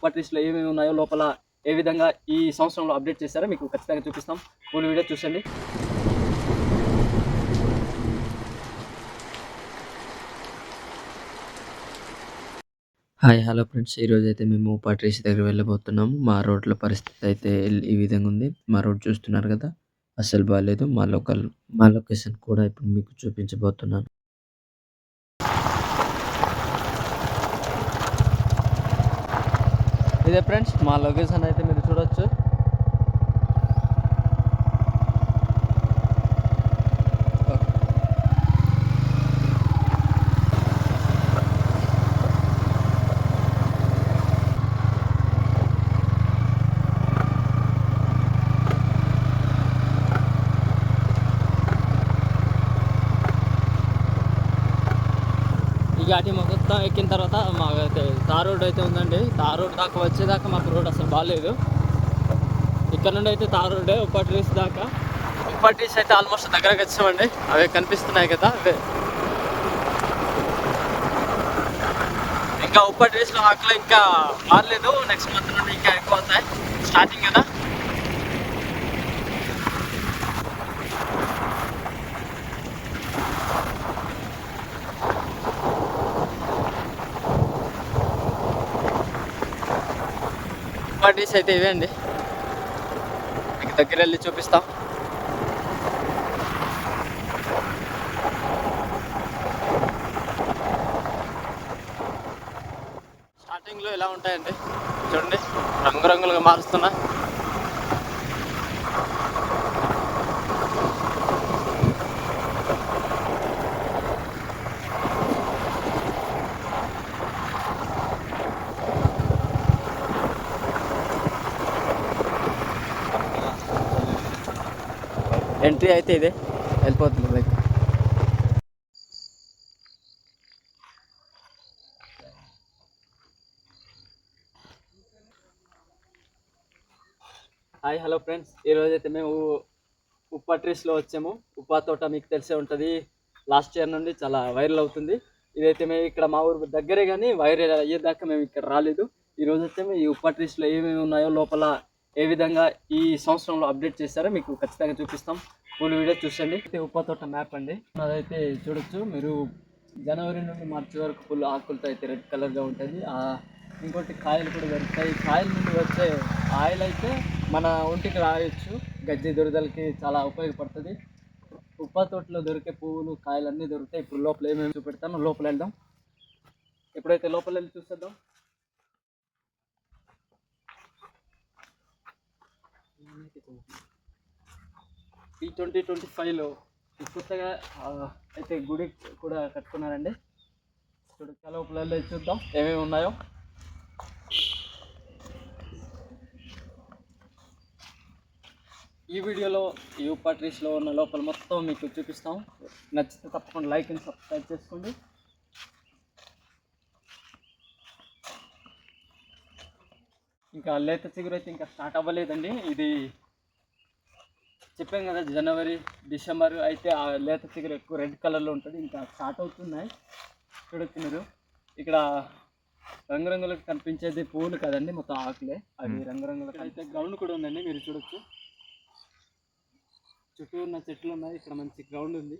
ప్రాపర్టీస్లో ఏమేమి ఉన్నాయో లోపల ఏ విధంగా ఈ సంవత్సరంలో అప్డేట్ చేశారో మీకు ఖచ్చితంగా చూపిస్తాం. Full video చూసండి. Hi hello friends. ఈరోజు అయితే మేము పట్రీస్ దగ్గర వెళ్ళబోతున్నాము. మా రోడ్ల పరిస్థితి అయితే ఈ విధంగా ఉంది. మా రోడ్ చూస్తున్నారు కదా అస్సలు బాగాలేదు మా లోకల్ మా లొకేషన్ కూడా ఇప్పుడు మీకు చూపించబోతున్నాను. ఇదే ఫ్రెండ్స్ మా లొకేషన్ అయితే మీరు చూడొచ్చు. ఘాటి మొత్తం ఎక్కిన తర్వాత మాకు తార్ రోడ్ అయితే ఉందండి. తార్ రోడ్ దాకా వచ్చేదాకా మాకు రోడ్ అసలు బాగాలేదు ఇక్కడ నుండి అయితే తార్ రోడ్డే ఉప్పట్రీస్ దాకా. ఉప్పట్రీస్ అయితే ఆల్మోస్ట్ దగ్గరకు వచ్చామండి. అవి కనిపిస్తున్నాయి కదా అవే. ఇంకా ఉప్పట్రీస్లో ఆకులు ఇంకా మారలేదు. నెక్స్ట్ మంత్ నుండి ఇంకా ఎక్కువ అవుతాయి. స్టార్టింగ్ కదా. పార్టీస్ అయితే ఇవే అండి. మీకు దగ్గర వెళ్ళి చూపిస్తాం స్టార్టింగ్లో ఇలా ఉంటాయండి? చూడండి రంగురంగులుగా మారుస్తున్నా ఎంట్రీ అయితే ఇదే. వెళ్ళిపోతుంది లైక్ హాయ్ హలో ఫ్రెండ్స్ ఈరోజు అయితే మేము ఉప్పా ట్రీస్లో వచ్చాము. ఉప్పా తోట మీకు తెలిసే ఉంటుంది. లాస్ట్ ఇయర్ నుండి చాలా వైరల్ అవుతుంది. ఇదైతే మేము ఇక్కడ మా ఊరు దగ్గరే కానీ వైరల్ అయ్యేదాకా మేము ఇక్కడ రాలేదు. ఈరోజు అయితే మేము ఈ ఉప్పా ట్రీస్లో ఏమేమి ఉన్నాయో లోపల ఏ విధంగా ఈ సంవత్సరంలో అప్డేట్ చేశారో మీకు ఖచ్చితంగా చూపిస్తాం. ఫుల్ వీడియో చూసండి ఉప్పతోట తోట మ్యాప్ అండి. అదైతే చూడొచ్చు. మీరు జనవరి నుండి మార్చి వరకు ఫుల్ ఆకులతో అయితే రెడ్ కలర్గా ఉంటుంది. ఇంకోటి కాయలు కూడా దొరుకుతాయి. కాయల నుండి వచ్చే ఆయిల్ అయితే మన ఒంటికి రాయొచ్చు. గజ్జి దురదలకి చాలా ఉపయోగపడుతుంది. ఉప్ప తోటలో దొరికే పువ్వులు కాయలు అన్నీ దొరుకుతాయి. ఇప్పుడు లోపల ఏమేమి చూపెడతాను లోపల వెళ్దాం. ఎప్పుడైతే లోపల వెళ్ళి చూసేద్దాం. ఈ ట్వంటీ ట్వంటీ ఫైవ్లో కొత్తగా అయితే గుడి కూడా కట్టుకున్నారండి. ఇప్పుడు కలవపులలో చూద్దాం ఏమేమి ఉన్నాయో. ఈ వీడియోలో ఈ పాట్రీస్లో ఉన్న లోపల మొత్తం మీకు చూపిస్తాం. నచ్చితే తప్పకుండా లైక్ అండ్ సబ్స్క్రైబ్ చేసుకోండి. ఇంకా లేత చిగురు అయితే ఇంకా స్టార్ట్ అవ్వలేదండి. ఇది చెప్పాం కదా జనవరి డిసెంబర్ అయితే ఆ లేత చిగురు ఎక్కువ రెడ్ కలర్లో ఉంటుంది. ఇంకా స్టార్ట్ అవుతున్నాయి. చూడొచ్చు మీరు ఇక్కడ రంగురంగులకు కనిపించేది పువ్వులు కదండి మొత్తం ఆకులే. అవి రంగురంగులకు అయితే గ్రౌండ్ కూడా ఉందండి మీరు చూడొచ్చు. చుట్టూ ఉన్న చెట్లు ఉన్నాయి ఇక్కడ మంచి గ్రౌండ్ ఉంది.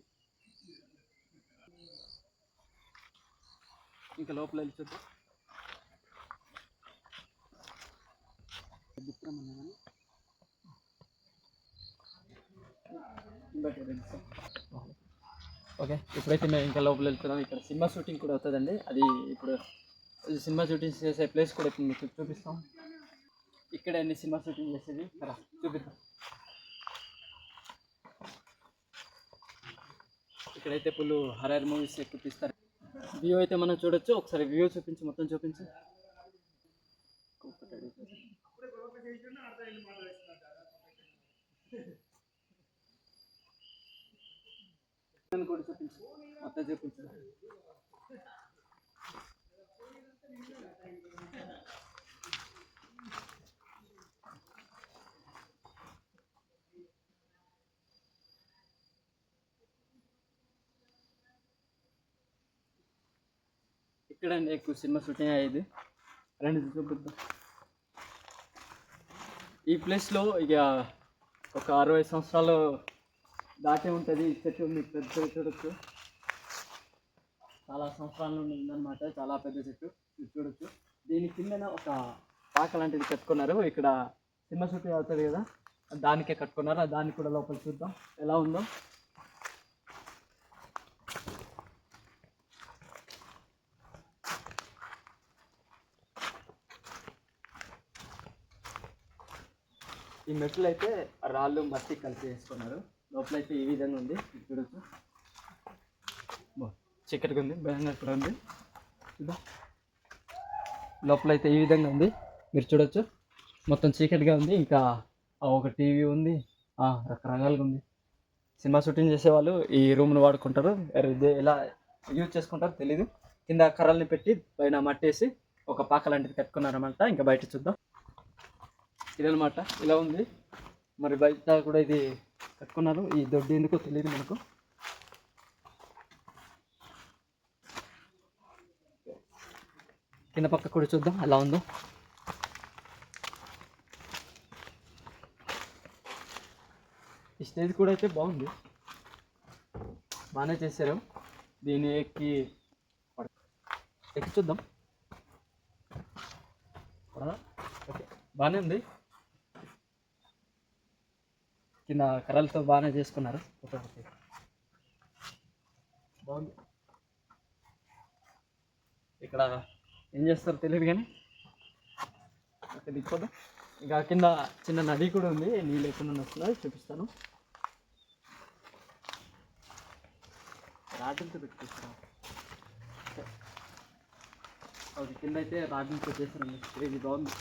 ఇంకా లోపల వెళ్ళి చూద్దాం విక్రమ్ అన్న కానీ ఓకే ఇప్పుడైతే మేము ఇంకా లోపల వెళ్తున్నాం. ఇక్కడ సినిమా షూటింగ్ కూడా అవుతుందండి. అది ఇప్పుడు సినిమా షూటింగ్ చేసే ప్లేస్ కూడా ఇప్పుడు మీకు చూపిస్తాం. ఇక్కడ అన్ని సినిమా షూటింగ్ చేసేది. రా, చూపిద్దాం. ఇక్కడైతే ఫుల్ హరర్ మూవీస్ ఎక్కువ తీస్తారు వ్యూ అయితే మనం చూడొచ్చు. ఒకసారి వ్యూ చూపించి మొత్తం చూపించి. కూడా చూపించు. మొత్తం చూపించు. ఇక్కడ ఎక్కువ సినిమా షూటింగ్ అయ్యేది. రండి చూపిద్దాం. ఈ ప్లేస్లో ఇక ఒక అరవై సంవత్సరాలు దాటే ఉంటుంది ఈ చెట్టు మీకు పెద్ద చూడొచ్చు. చాలా సంవత్సరాల నుండి ఉందన్నమాట చాలా పెద్ద చెట్టు ఇది చూడొచ్చు. దీని కిందన ఒక పాక లాంటిది కట్టుకున్నారు ఇక్కడ సినిమా చుట్టూ అవుతుంది కదా దానికే కట్టుకున్నారు దాన్ని కూడా లోపల చూద్దాం ఎలా ఉందో. ఈ మెట్లు అయితే రాళ్ళు మట్టి కలిపి వేసుకున్నారు. లోపల అయితే ఈ విధంగా ఉంది. చూడొచ్చు చీకటిగా ఉంది భయంగా ఇక్కడ ఉంది. చూద్దాం లోపల అయితే ఈ విధంగా ఉంది. మీరు చూడొచ్చు. మొత్తం చీకటిగా ఉంది. ఇంకా ఒక టీవీ ఉంది. ఆ, రకరకాలుగా ఉంది. సినిమా షూటింగ్ చేసేవాళ్ళు ఈ రూమ్ను వాడుకుంటారు. ఇది ఎలా యూజ్ చేసుకుంటారో తెలీదు. కింద కర్రల్ని పెట్టి పైన మట్టేసి ఒక పాక లాంటిది కట్టుకున్నారన్నమాట. ఇంకా బయట చూద్దాం. ఇదనమాట ఇలా ఉంది. మరి బయట కూడా ఇది కట్టుకున్నారు. ఈ దొడ్డి ఎందుకో తెలియదు మనకు. కింద పక్క కూడా చూద్దాం ఎలా ఉందో. ఈ స్టేజ్ కూడా అయితే బాగుంది. బాగానే చేశారు. దీన్ని ఎక్కి ఎక్కి చూద్దాం. ఓకే బాగానే ఉంది. కింద కర్రలతో బాగానే చేసుకున్నారు. ఓకే బాగుంది. ఇక్కడ ఏం చేస్తారో తెలియదు కానీ ఓకే దిక్కుపోదాం ఇంకా కింద చిన్న నది కూడా ఉంది. నీళ్ళు ఎక్కడ వస్తున్నాయి చూపిస్తాను. రాడ్లతో పెట్టుకుంటున్నాం. ఓకే. కింద అయితే రాడ్లతో చేస్తాను ఇది బాగుంది.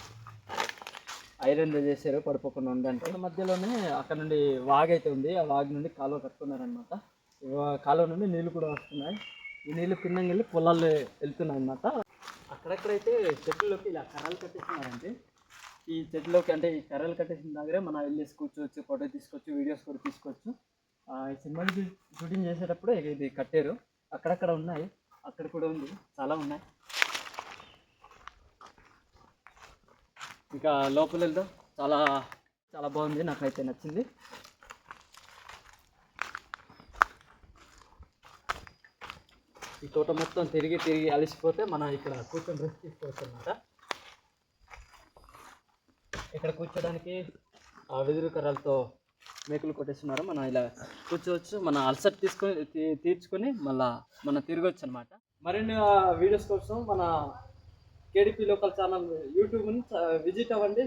ఐరన్ చేశారు పడిపోకుండా ఉండడానికి. మధ్యలోనే అక్కడ నుండి వాగ్ అయితే ఉంది. ఆ వాగ్ నుండి కాలువ కట్టుకున్నారనమాట కాలువ నుండి నీళ్ళు కూడా వస్తున్నాయి. ఈ నీళ్ళు కింద వెళ్ళి పొలాల్లో వెళ్తున్నాయి అనమాట అక్కడక్కడైతే చెట్లలోకి ఇలా కర్రలు కట్టేస్తున్నారంటే ఈ చెట్లలోకి అంటే ఈ కర్రలు కట్టేసిన దగ్గరే మనం వెళ్ళేసి కూర్చోవచ్చు ఫోటో తీసుకోవచ్చు వీడియోస్ కూడా తీసుకోవచ్చు. ఈ సినిమా షూటింగ్ చేసేటప్పుడు ఇది కట్టారు. అక్కడక్కడ ఉన్నాయి. అక్కడ కూడా ఉంది. చాలా ఉన్నాయి. ఇంకా లోపల వెళ్దాం. చాలా చాలా బాగుంది. నాకైతే నచ్చింది. ఈ తోట మొత్తం తిరిగి తిరిగి అలసిపోతే మనం ఇక్కడ కూర్చొని రెస్ట్ తీసుకోవచ్చు అనమాట ఇక్కడ కూర్చోడానికి ఆ వెదురు కర్రలతో మేకులు కొట్టేస్తున్నారు. మనం ఇలా కూర్చోవచ్చు. మన అలసట తీసుకొని తీ- తీర్చుకొని మళ్ళీ మనం తిరగవచ్చు అనమాట మరిన్ని వీడియోస్ కోసం మన కేడిపి లోకల్ ఛానల్ యూట్యూబ్ని విజిట్ అవ్వండి.